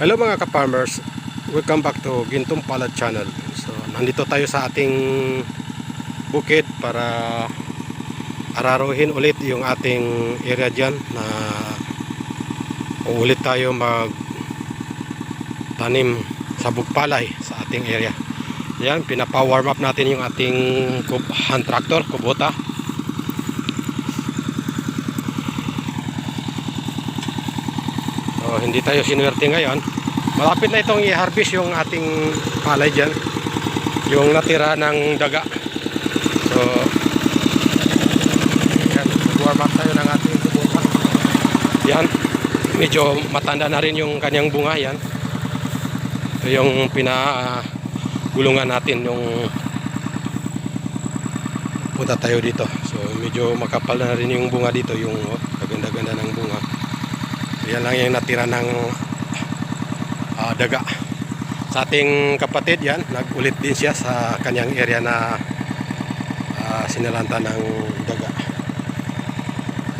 Hello mga ka-farmers, welcome back to Gintong Palad Channel. So, nandito tayo sa ating bukid para araruhin ulit yung ating area dyan na uulit tayo mag tanim sa bugpalay sa ating area. Yan, pinapa-warm up natin yung ating hand tractor, kubota. Hindi tayo sinuwerte ngayon. Malapit na itong i-harvest yung ating palay dyan. Yung natira ng daga. So, yan, warm up tayo ng ating kubota. Yan, medyo matanda na rin yung kanyang bunga yan. Ito yung pinagulungan natin yung punta tayo dito. So, medyo makapal na rin yung bunga dito, yung oh, kaganda-ganda ng bunga. Yan lang yung natira ng ah, daga. Sa ating kapatid yan, nagulit din siya sa kanyang area na ah, sinalanta ng daga.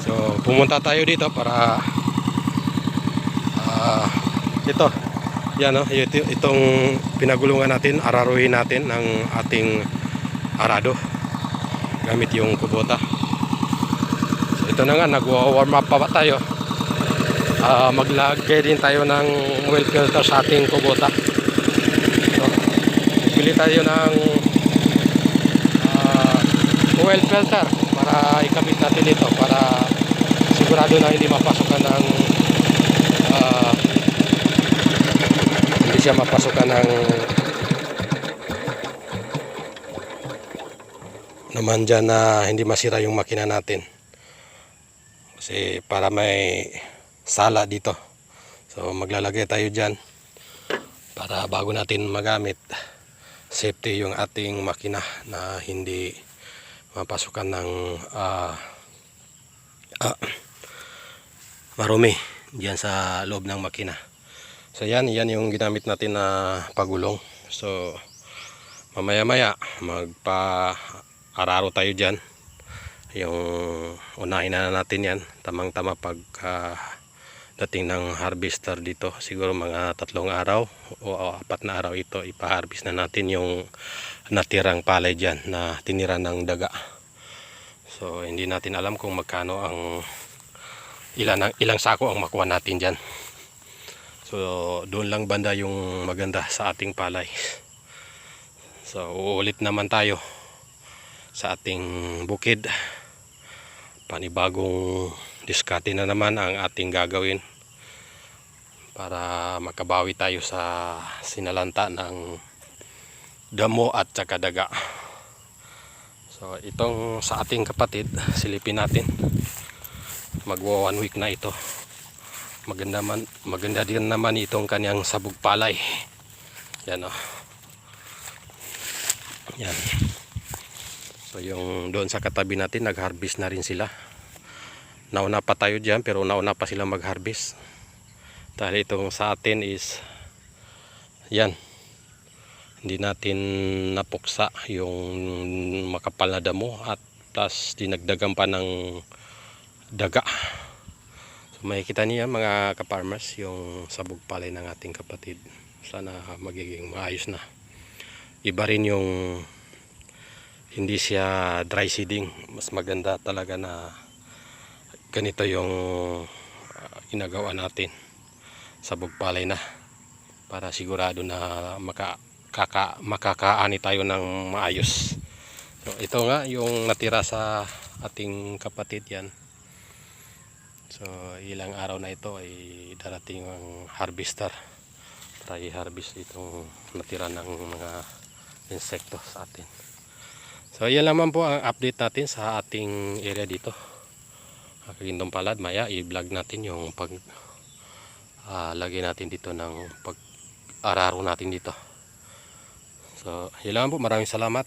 So pumunta tayo dito para ah, ito. Yan no, ito, itong pinagulungan natin, araruhin natin ng ating arado gamit yung kubota. So ito na nga, nag-warm up pa tayo? Ah, maglagay din tayo ng oil filter sa ating kubota. So, bili tayo ng ah, oil filter para ikabit natin dito para sigurado na hindi mapasukan ng ah, hindi siya mapasukan ng naman dyan na hindi masira yung makina natin kasi para may sala dito. So maglalagay tayo dyan para bago natin magamit safety yung ating makina na hindi mapasukan ng ah, ah, marumi diyan sa loob ng makina. So yan, yan yung ginamit natin na pagulong. So mamaya maya magpa araro tayo dyan yung unahin na natin yan tamang tama pag ah, dating ng harvester dito. Siguro mga tatlong araw o apat na araw ito ipaharvest na natin yung natirang palay dyan na tinira ng daga. So hindi natin alam kung magkano ang ilan ang, ilang sako ang makuha natin dyan. So doon lang banda yung maganda sa ating palay. So uulit naman tayo sa ating bukid. Panibagong diskarte na naman ang ating gagawin para makabawi tayo sa sinalanta ng damo at saka daga. So itong sa ating kapatid silipin natin. Magwa one week na ito. Maganda man maganda din naman itong kanyang sabog palay. Yan o yan. So yung doon sa katabi natin nag-harvest na rin sila. Nauna pa tayo diyan pero nauna pa sila mag-harvest. Dahil itong sa atin is yan. Hindi natin napuksa yung makapal na damo at plus dinagdagan pa ng daga. So makikita niya mga kaparmers yung sabog palay ng ating kapatid. Sana magiging maayos na. Iba rin yung hindi siya dry seeding mas maganda talaga na ganito yung uh, ginagawa natin. Sa bugpalay na. Para sigurado na maka, kaka, makakaani tayo ng maayos. So, ito nga yung natira sa ating kapatid yan. So ilang araw na ito ay darating ang harvester. Para i-harvest itong natira ng mga insekto sa atin. So yan naman po ang update natin sa ating area dito. Kagindong palad, maya i-vlog natin yung pag uh, lagay natin dito ng pag araro natin dito. So yan lang po, maraming salamat.